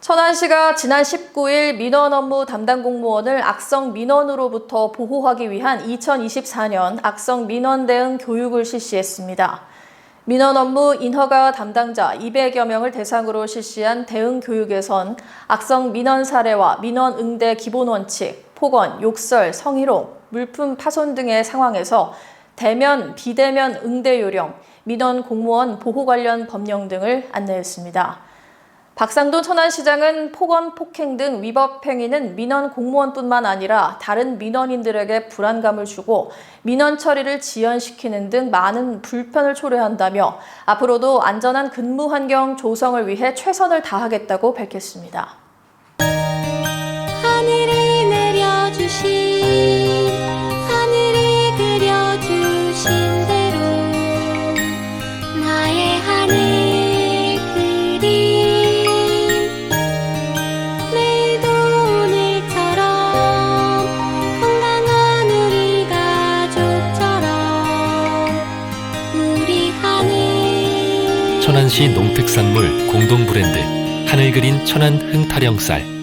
천안시가 지난 19일 민원 업무 담당 공무원을 악성 민원으로부터 보호하기 위한 2024년 악성 민원 대응 교육을 실시했습니다. 민원 업무 인허가 담당자 200여 명을 대상으로 실시한 대응 교육에선 악성 민원 사례와 민원 응대 기본 원칙, 폭언, 욕설, 성희롱, 물품 파손 등의 상황에서 대면, 비대면 응대 요령, 민원 공무원 보호 관련 법령 등을 안내했습니다. 박상돈 천안시장은 폭언, 폭행 등 위법 행위는 민원 공무원뿐만 아니라 다른 민원인들에게 불안감을 주고 민원 처리를 지연시키는 등 많은 불편을 초래한다며 앞으로도 안전한 근무 환경 조성을 위해 최선을 다하겠다고 밝혔습니다. 천안시 농특산물 공동 브랜드 하늘 그린 천안 흥타령쌀